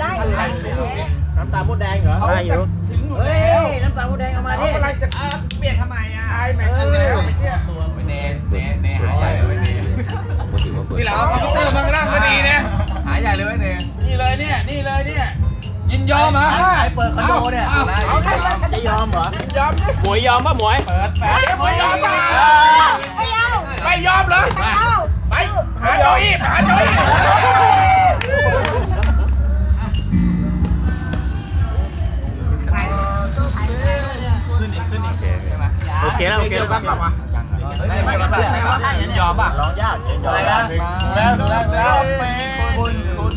ได้อะไรเนี่ยน้ำตาลมดแดงเหรอได้อยู่ถึงอยู่แล้วน้ำตาลมดแดงเอามาดิเขากำลังจะเปลี่ยนทำไมอะตายแม็กซ์แล้วเนี่ยเนเนเนหายใหญ่เลยเนที่เราคอมพิวเตอร์มันก็ร่างก็ดีนะหายใหญ่เลยเนนี่เลยเนี่ยนี่เลยเนี่ยยินยอมเหรอใครเปิดคอนโดเนี่ยเอาดิจะยอมเหรอยอมดิหมวยยอมป่ะหมวยเปิดแปดไม่ยอมเปล่าไม่เอาไม่ยอมเลยไม่เอาไปหาโจอี้หาโจอี้ โอเคแล้วโอเคแล้วกลับมาไม่ไม่ไม่ไม่ยินยอมป่ะร้องยากยินยอมอะไรนะดูแล้วดูแล้วดูแล้วเป็นคุณคุณ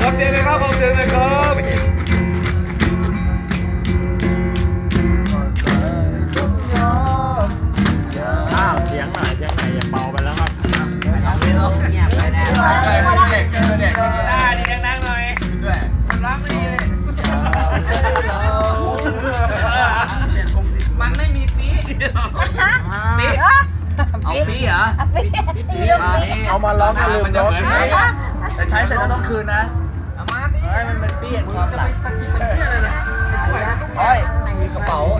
ขอบเสียงเลยครับขอบเสียงเลยครับ ได้ดีดังๆหน่อยด้วยรักไม่ดีเลยมันไม่มีปีฮะปีเออเอาปี๊เหรอปีลูกปีเอามาร้องกันลืมมันจะรถเหมือนปีแต่ใช้เสร็จแล้วต้องคืนนะเอามาดิให้มันเป็นปีแห่งความหลักโอ้ยมีกระเป๋าไอ้เนี่ย